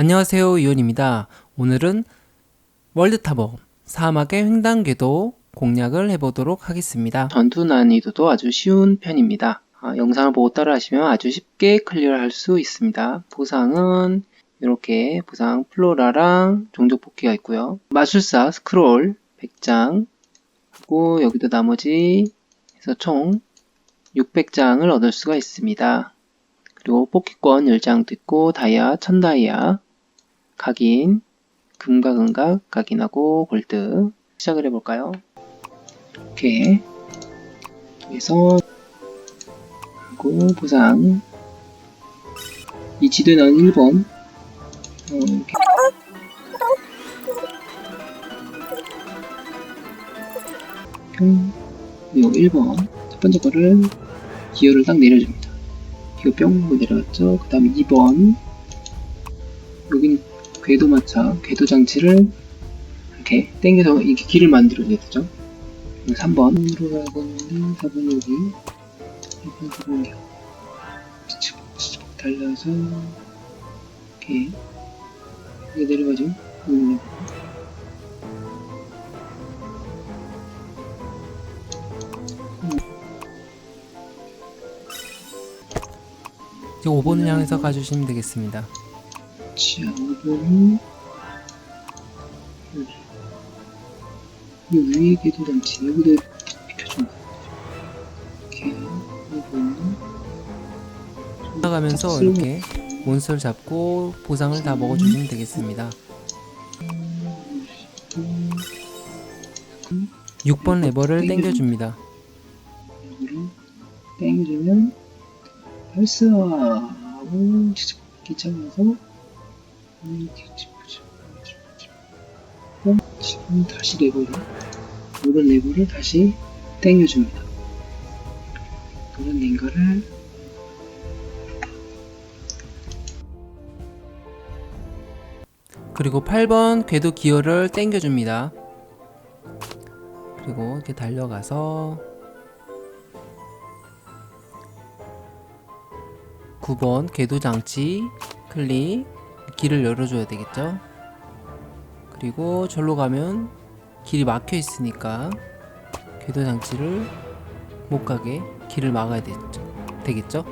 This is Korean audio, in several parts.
안녕하세요 이온입니다. 오늘은 월드타버 사막의 횡단궤도 공략을 해보도록 하겠습니다. 전투 난이도도 아주 쉬운 편입니다. 아, 영상을 보고 따라 하시면 아주 쉽게 클리어할 수 있습니다. 보상은 이렇게 보상 플로라랑 종족 복귀가 있고요. 마술사 스크롤 100장 하고 여기도 나머지 해서 총 600장을 얻을 수가 있습니다. 그리고 뽑기권 10장도 있고 다이아 1000다이아 각인 금각 각인하고 골드 시작을 해볼까요? 이렇게 해서 하고 보상 이 지도는 1번 어, 평 그리고 1번 첫 번째 거를 기어를 딱 내려줍니다. 기어 뿅 내려갔죠. 그 다음 2번 여기는 궤도 마차, 궤도 장치를 이렇게 당겨서 이렇게 길을 만들어줘야 되죠. 3번으로 가고 있는데 4번 여기 1번 4번 달려서 이렇게 이게 내려가죠. 음. 이제 5번을 향해서 가주시면 되겠습니다. 자, 5번은 여기. 이 위에 궤도 장치 여기다 비켜준 거 이렇게 5번은 나가면서 이렇게 몬스터를 잡고 보상을 다 먹어주시면 되겠습니다. 6번 레버를 당겨줍니다. 이거를 땡겨주면 발사하고 진짜 기차면서 지금 다시 레버를 오른 레버를 다시 땡겨줍니다. 오른 링거를 그리고 8번 궤도 기어를 당겨줍니다. 그리고 이렇게 달려가서 9번 궤도 장치 클릭 길을 열어줘야 되겠죠. 그리고 절로 가면 길이 막혀 있으니까 궤도 장치를 못 가게 길을 막아야 되겠죠. 되겠죠?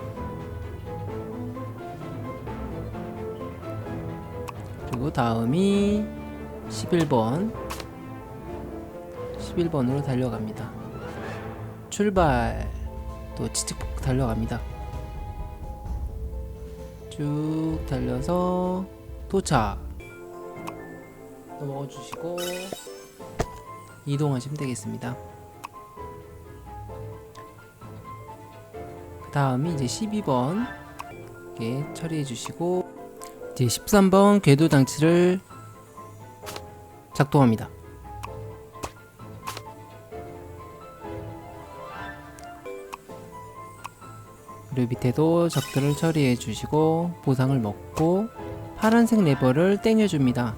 그리고 다음이 11번 11번으로 달려갑니다 출발 또 치직폭 달려갑니다 쭉 달려서 도착 넘어가 주시고 이동하시면 되겠습니다 그 다음이 이제 12번 이렇게 처리해 주시고 이제 13번 궤도 장치를 작동합니다. 그리고 밑에도 적들을 처리해 주시고 보상을 먹고 파란색 레버를 땡겨줍니다.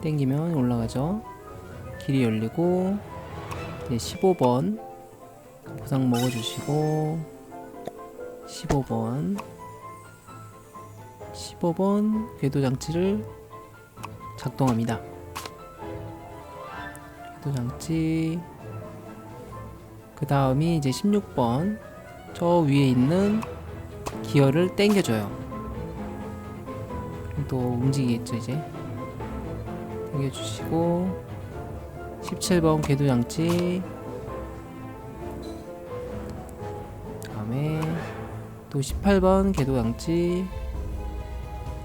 땡기면 올라가죠. 길이 열리고 이제 15번 보상 먹어주시고 15번 15번 궤도 장치를 작동합니다. 궤도 장치 그 다음이 이제 16번 저 위에 있는 기어를 당겨줘요. 또 움직이겠죠 이제? 당겨주시고. 17번 궤도 장치 다음에 또 18번 궤도 장치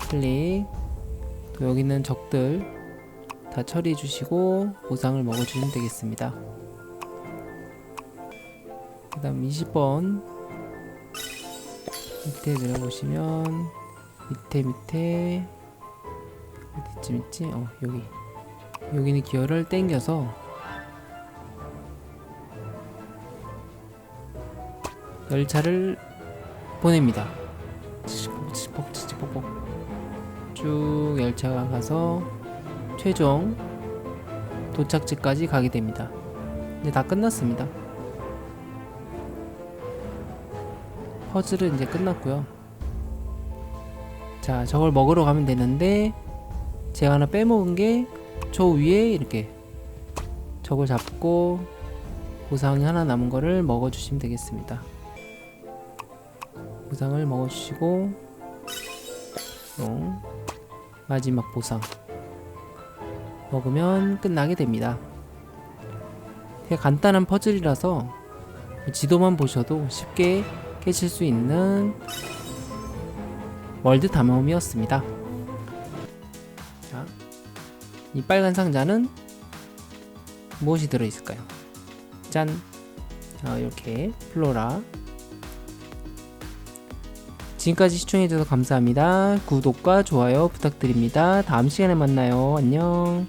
클릭. 또 여기 있는 적들 다 처리해 주시고 보상을 먹어 주시면 되겠습니다. 그 다음 20번 밑에 내려보시면 밑에 밑에 어디쯤 있지? 어 여기 여기는 기어를 땡겨서 열차를 보냅니다 쭉 열차가 가서 최종 도착지까지 가게 됩니다. 이제 다 끝났습니다. 퍼즐은 이제 끝났고요. 자, 저걸 먹으러 가면 되는데 제가 하나 빼먹은 게 저 위에 이렇게 저걸 잡고 보상이 하나 남은 거를 먹어주시면 되겠습니다. 보상을 먹어주시고 어, 마지막 보상 먹으면 끝나게 됩니다. 되게 간단한 퍼즐이라서 지도만 보셔도 쉽게 깨칠 수 있는 월드 탐험이었습니다. 자, 이 빨간 상자는 무엇이 들어있을까요? 짠! 자, 이렇게 플로라. 지금까지 시청해주셔서 감사합니다. 구독과 좋아요 부탁드립니다. 다음 시간에 만나요. 안녕.